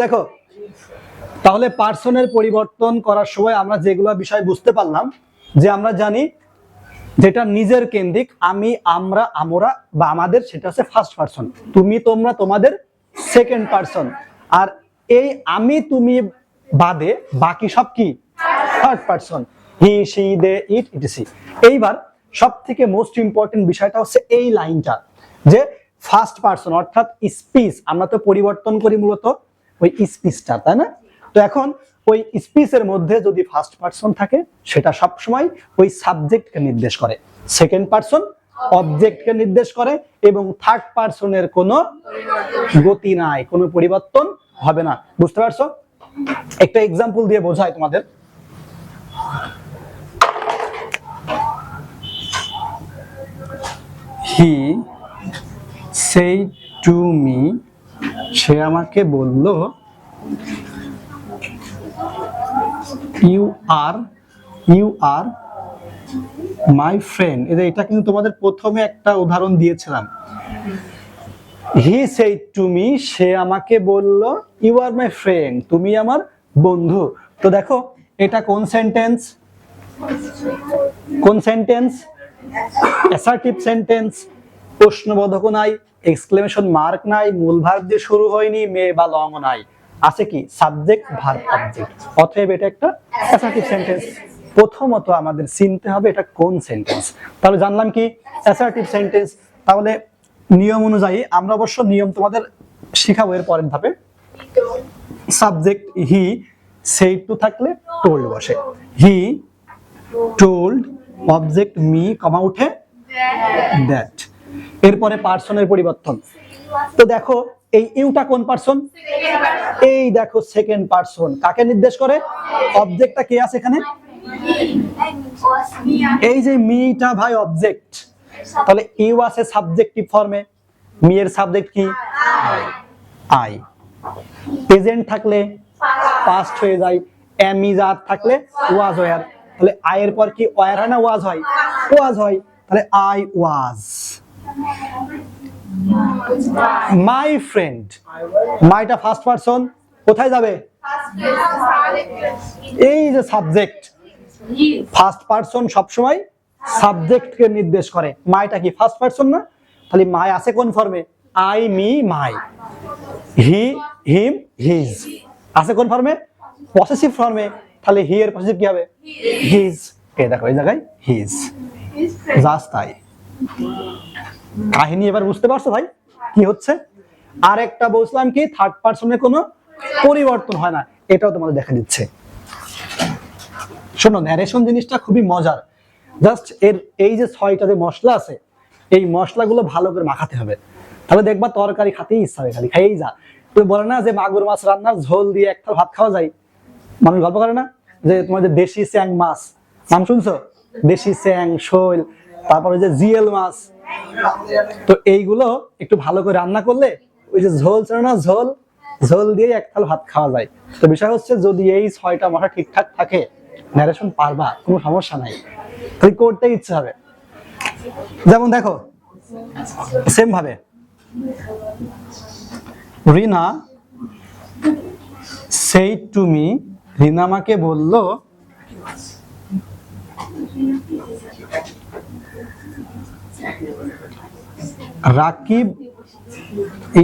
দেখো, তাহলে পার্সনের পরিবর্তন করার সময় আমরা যেগুলো বিষয় বুঝতে পারলাম, যে আমরা জানি যেটা নিজের কেন্দ্রিক, আমি, আমরা আমরা বা আমাদের, সেটা হচ্ছে ফার্স্ট পার্সন তুমি, তোমরা, তোমাদের সেকেন্ড পার্সন আর এই আমি, তুমি বাদে বাকি সব কি? Third person he she they it etc এইবার সব থেকে মোস্ট ইম্পর্টেন্ট বিষয়টা হচ্ছে এই লাইনটা, যে ফার্স্ট পার্সন অর্থাৎ স্পিচ আমরা তো পরিবর্তন করি মূলত ওই স্পিচটা তাই না? তো এখন ওই স্পিচের মধ্যে যদি ফার্স্ট পার্সন থাকে, সেটা সব সময় ওই সাবজেক্টকে নির্দেশ করে। সেকেন্ড পার্সন অবজেক্টকে নির্দেশ করে এবং থার্ড পার্সনের কোনো গতি নাই, কোনো পরিবর্তন হবে না। বুঝতে পারছ? একটা এক্সাম্পল দিয়ে বোঝাই তোমাদের। হি সেই টু মি সে আমাকে বলল you are you are my friend এটা কিন্তু তোমাদের প্রথমে একটা উদাহরণ দিয়েছিলাম। হি সেই মি সে আমাকে বলল ইউ আর মাই ফ্রেন্ড তুমি আমার বন্ধু। তো দেখো, এটা কোন সেন্টেন্স কোন সেন্টেন্স অ্যাসার্টিভ সেন্টেন্স প্রশ্নবোধক নাই। এক্সক্লেমেশন মার্ক নাই মূল ভার্ব দিয়ে শুরু হয়নি, মে বা লং নাই। আছে কি? সাবজেক্ট ভার্ব অবজেক্ট অতএব এটা একটা অ্যাসার্টিভ সেন্টেন্স প্রথমত আমাদের চিনতে হবে এটা কোন সেন্টেন্স তাহলে জানলাম কি? অ্যাসার্টিভ সেন্টেন্স তাহলে নিয়ম অনুযায়ী আমরা অবশ্য নিয়ম তোমাদের শিখাবো এর পরের ধাপে। সাবজেক্ট হি সেই টু থাকলে টোল্ড বসে। He told object me comma উঠে দ্যাট এরপরে পার্সনের পরিবর্তন। তো দেখো, এই ইউটা কোন পার্সন এই দেখো সেকেন্ড পার্সন কাকে নির্দেশ করে? অবজেক্টটা কে আছে এখানে? এই যে মিটা ভাই অবজেক্ট তাহলে ইউ আছে সাবজেক্টিভ ফর্মে মি এর সাবজেক্ট কি? আই। প্রেজেন্ট থাকলে পাস্ট হয়ে যায়। এম ইজ আর থাকলে ওয়াজ ওয়ার তাহলে আই এর পর কি ওয়ার হয় না ওয়াজ হয়? ওয়াজ হয়। তাহলে আই ওয়াজ মাই ফ্রেন্ড মাইটা ফার্স্ট পারসন কোথায় যাবে? এই যে সাবজেক্ট ফার্স্ট পারসন সবসময় সাবজেক্টকে নির্দেশ করে। মাইটা কি ফার্স্ট পারসন না? তাহলে মাই আছে কোন ফর্মে I me my he him his আছে কোন ফর্মে পসেসিভ ফর্মে তাহলে হি এর পসেসিভ কি হবে? হিজ এই দেখো, এই জায়গায় হিজ জাস্ট তাই। কাহিনী এবার বুঝতে পারছ ভাই? কি হচ্ছে? আর একটা বলছিলাম কি থার্ড পার্সনের কোনো পরিবর্তন হয় না। এটাও তোমাদের দেখা দিচ্ছে। শোনো ন্যারেশন জিনিসটা খুবই মজার। জাস্ট এর এই যে ছয়টা যে মশলা আছে, এই মশলাগুলো ভালো করে মাখাতে হবে। তাহলে দেখবা তরকারি খাতেই ইচ্ছা হবে খালি, খাইয়েই যা। তুমি বলে না যে মাগুর মাছ রান্নার ঝোল দিয়ে একটা ভাত খাওয়া যায়? মানুষ গল্প করে না? যে তোমার যে দেশি স্যাং মাছ। নাম শুনছো? দেশি স্যাং, শৈল তারপরে যে জিএল মাছ। তো এইগুলো একটু ভালো করে রান্না করলে ওই যে ঝোল ছিল না, ঝোল ঝোল দিয়ে এক থাল ভাত খাওয়া যায়। তো বিষয় হচ্ছে যদি এই ছয়টা মশলা ঠিকঠাক থাকে ন্যারেশন পারবা, কোনো সমস্যা নাই। খালি করতে ইচ্ছে হবে। যেমন দেখো সেম ভাবে। রিনা সেই টু মি রিনা আমাকে বলল রাকিব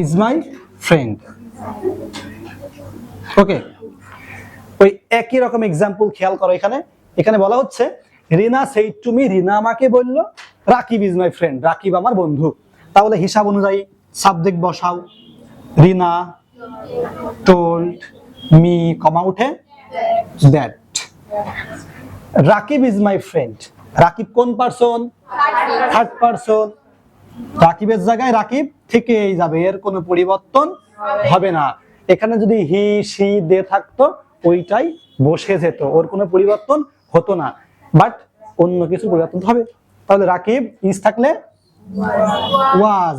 ইজ মাই ফ্রেন্ড ওকে ওই একই রকম এক্সাম্পল খেয়াল করো এখানে। এখানে বলা হচ্ছে, রিনা সেই তুমি, রিনা আমাকে বলল, Rakib is my friend Rakib আমার বন্ধু। তাহলে হিসাব অনুযায়ী সাবজেক্ট বসাও। রিনা টোল্ড মি কমা উঠে that Rakib is my friend Rakib কোন পার্সন থার্ড পার্সন রাকিবের জায়গায় রাকিব থেকেই যাবে, এর কোনো পরিবর্তন হবে না। এখানে যদি হি সি দে থাকতো, ওইটাই বসে যেত, ওর কোনো পরিবর্তন হতো না। বাট অন্য কিছু পরিবর্তন হবে। তাহলে রাকিব ইজ থাকলে ওয়াজ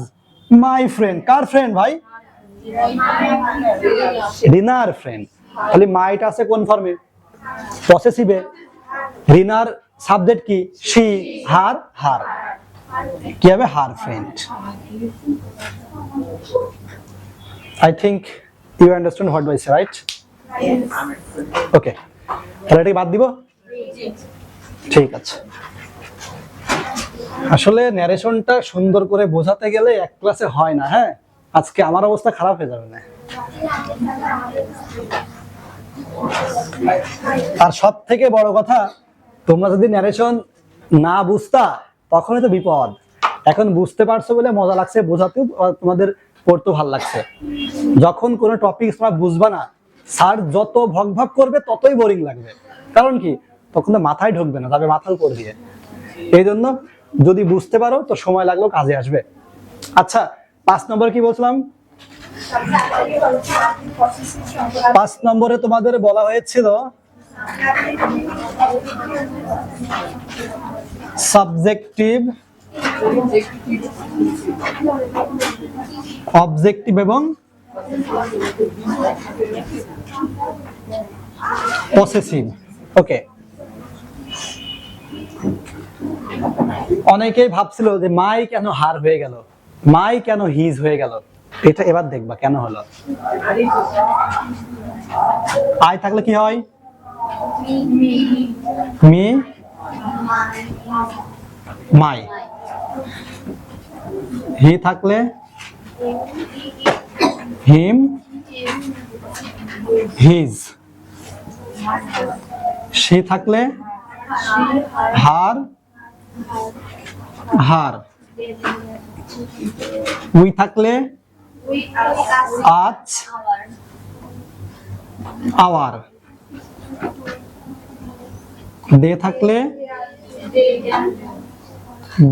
মাই ফ্রেন্ড কার ফ্রেন্ড ভাই? রিনার ফ্রেন্ড তাহলে মাইটা আছে কোন ফর্মে পসেসিভে রিনার সাবজেক্ট কি? She, her her. কি হবে? Her friend. I think you understand what by say right okay তাহলে এটাকে বাদ দিব? ঠিক আছে। আসলে ন্যারেশনটা সুন্দর করে বোঝাতে গেলে এক ক্লাসে হয় না হ্যাঁ? আজকে আমার অবস্থা খারাপ হয়ে যাবে না। আর সব থেকে বড় কথা তোমরা যদি ন্যারেশন না বুঝতা, তখনই তো বিপদ। এখন বুঝতে পারছ বলে মজা লাগছে, বোঝাতেও তোমাদের পড়তেও ভালো লাগছে। যখন কোনো টপিক তোমরা বুঝবা না স্যার যত ভগ ভগ করবে, ততই বোরিং লাগবে। কারণ কি? তখন তো মাথায় ঢুকবে না তবে মাথার উপর দিয়ে। এই জন্য যদি বুঝতে পারো, তো সময় লাগলেও কাজে আসবে। আচ্ছা পাঁচ নম্বর কি বলছিলাম? পাঁচ নম্বরে তোমাদের বলা হয়েছিল সাবজেক্টিভ অবজেক্টিভ এবং পসেসিভ ওকে অনেকেই ভাবছিল যে মাই কেন হার হয়ে গেল? মাই কেন হিজ হয়ে গেল? এটা এবার দেখবা কেন হলো। আয় থাকলে কি হয়? মি? মাই। হি থাকলে? হিম? হিজ। সে থাকলে? হার? হার। উই থাকলে? আজ? আওয়ার। দে থাকলে?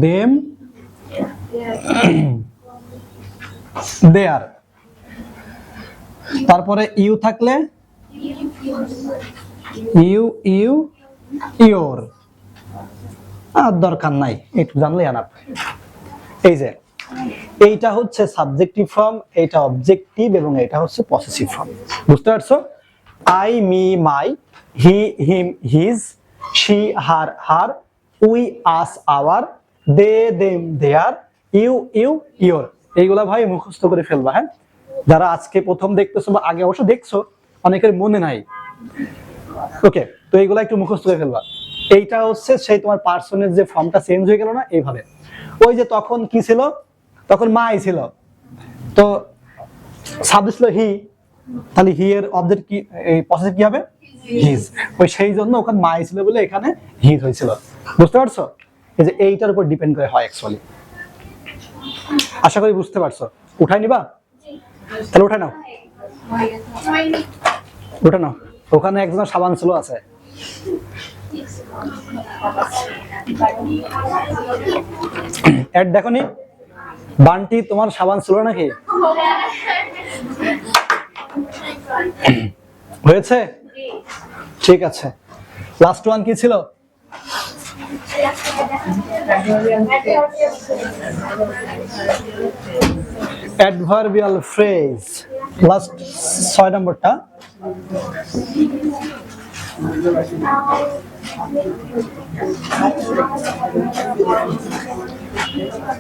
দেম? দেয়ার তারপরে ইউ থাকলে? ইউ ইউ ইওর আর দরকার নাই, একটু জানলে আনাপ এই যে, এইটা হচ্ছে সাবজেক্টিভ ফর্ম এইটা অবজেক্টিভ এবং এটা হচ্ছে পসেসিভ ফর্ম। বুঝতে পারছ? I, me, my, he, him, his she, her her, we, us, our, they, them, their, you you your এইগুলা ভাই মুখস্থ করে ফেলবা হ্যাঁ? যারা আজকে প্রথম দেখতেছো বা আগে অবশ্য দেখছ, অনেকের মনে নাই। ওকে, তো এইগুলা একটু মুখস্থ করে ফেলবা। এইটা হচ্ছে সেই তোমার পার্সনের যে ফর্মটা চেঞ্জ হয়ে গেল না, এইভাবে। ওই যে তখন কি ছিল? তখন মাই ছিল। তো সাবজেক্ট ছিল হি। তাহলে হি এর অবজেক্ট কি পসেসিভ কি হবে? হিজ ওই সেই জন্য ওখানে মাই ছিল বলে এখানে হিজ হয়েছিল। বুঝতে পারছ? এই যে এইটার উপর ডিপেন্ড করে হয় অ্যাকচুয়ালি আশা করি বুঝতে পারছ। উঠাই নিবা? তাহলে উঠাই নাও। উঠে নাও। ওখানে একজন সাবান ছিল আছে। অ্যাড দেখো নি? বান্টি তোমার সাবান ছিল নাকি? হয়েছে? ঠিক আছে। লাস্ট ওয়ান কি ছিল? অ্যাডভার্বিয়াল ফ্রেজ লাস্ট ছয় নম্বরটা।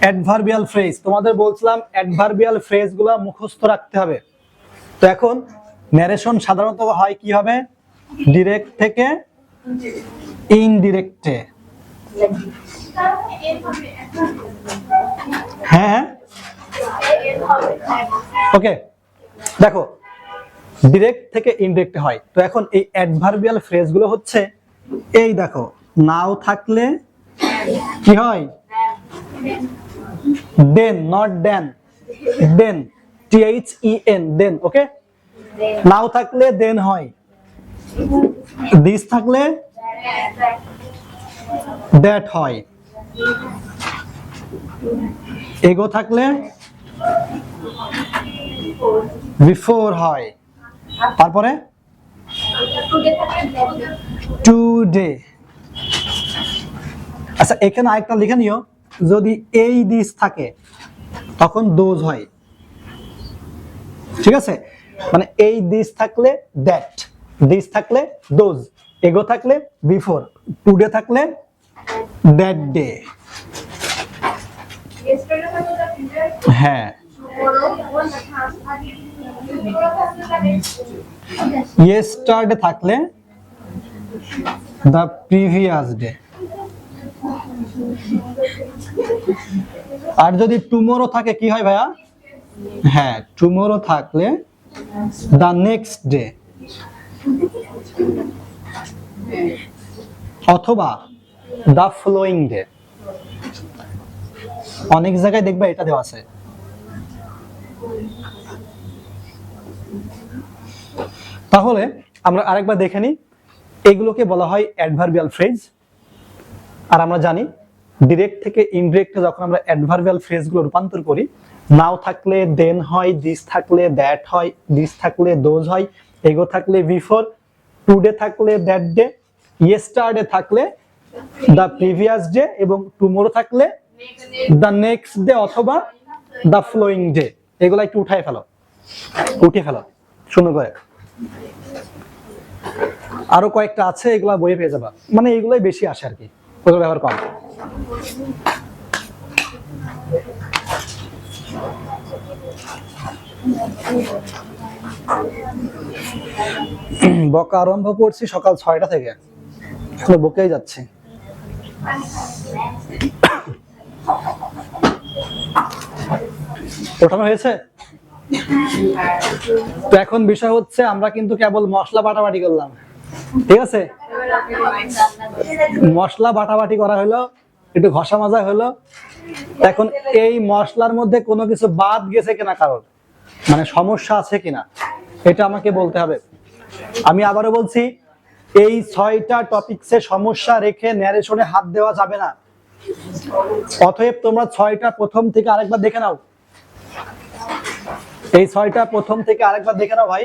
অ্যাডভার্বিয়াল ফ্রেজ তোমাদের বলছিলাম অ্যাডভার্বিয়াল ফ্রেজগুলা মুখস্থ রাখতে হবে। তো এখন ন্যারেশন সাধারণত হয় কি হবে? ডিরেক্ট থেকে ইনডিরেক্টে হ্যাঁ হ্যাঁ। ওকে দেখো ডিরেক্ট থেকে ইনডিরেক্ট হয়। তো এখন এই অ্যাডভার্বিয়াল ফ্রেজগুলো হচ্ছে, এই দেখো নাও থাকলে কি হয়? Then not then then T H E N then okay now থাকলে দেন হয়। দিস থাকলে দ্যাট হয়। এগো থাকলে বিফোর হয়। তারপরে টু ডে আচ্ছা এখানে আরেকটা লিখে নিও। যদি এই দিস থাকে, তখন দোজ হয়। ঠিক আছে? মানে এই দিস থাকলে দ্যাট। দিস থাকলে দোজ এগো থাকলে বিফোর টুডে থাকলে দ্যাট ডে হ্যাঁ। ইয়েস্টারডে থাকলে দ্য প্রিভিয়াস ডে আর যদি টুমোরো থাকে, কি হয় ভাইয়া? হ্যাঁ টুমোরো থাকলে দ্য নেক্সট ডে অথবা দা ফ্লোয়িং ডে। অনেক জায়গায় দেখবে এটা দেওয়া আছে। তাহলে আমরা আরেকবার দেখে নিই। এগুলোকে বলা হয় অ্যাডভার্বিয়াল ফ্রেজ আর আমরা জানি ডিরেক্ট থেকে ইনডিরেক্টে যখন আমরা অ্যাডভার্বিয়াল ফ্রেজগুলো রূপান্তর করি নাও থাকলে দেন হয় দিস থাকলে দ্যাট হয় দিস থাকলে দোজ হয় এগো থাকলে বিফোর টুডে থাকলে দ্যাট ডে ইয়েস্টারডে থাকলে দ্য প্রিভিয়াস ডে এবং টুমোরো থাকলে দ্য নেক্সট ডে অথবা দ্য ফ্লোয়িং ডে এগুলো একটু উঠাই ফেলো। উঠিয়ে ফেলো। সুন্দর করে। আরও কয়েকটা আছে, এগুলা বইয়ে পেয়ে যাবা। মানে এগুলাই বেশি আসে আর কি। ওগুলো ব্যবহার কম। বকা আরম্ভ করছি সকাল ছয়টা থেকে। এখনও বকেই যাচ্ছে। ওঠানো হয়েছে? তো এখন বিষয় হচ্ছে, আমরা কিন্তু কেবল মশলা বাটাবাটি করলাম। ঠিক আছে? মশলা বাটাবাটি করা হলো, একটু ঘষা মাজা হলো। এখন এই মশলার মধ্যে কোনো কিছু বাদ গেছে কিনা কারোর মানে সমস্যা আছে কিনা? এটা আমাকে বলতে হবে। আমি আবারও বলছি, এই ছয়টা টপিকসে সমস্যা রেখে ন্যারেশনে হাত দেওয়া যাবে না। অতএব তোমরা ছয়টা প্রথম থেকে আরেকবার দেখে নাও। এই ছয়টা প্রথম থেকে আরেকবার দেখে নাও ভাই।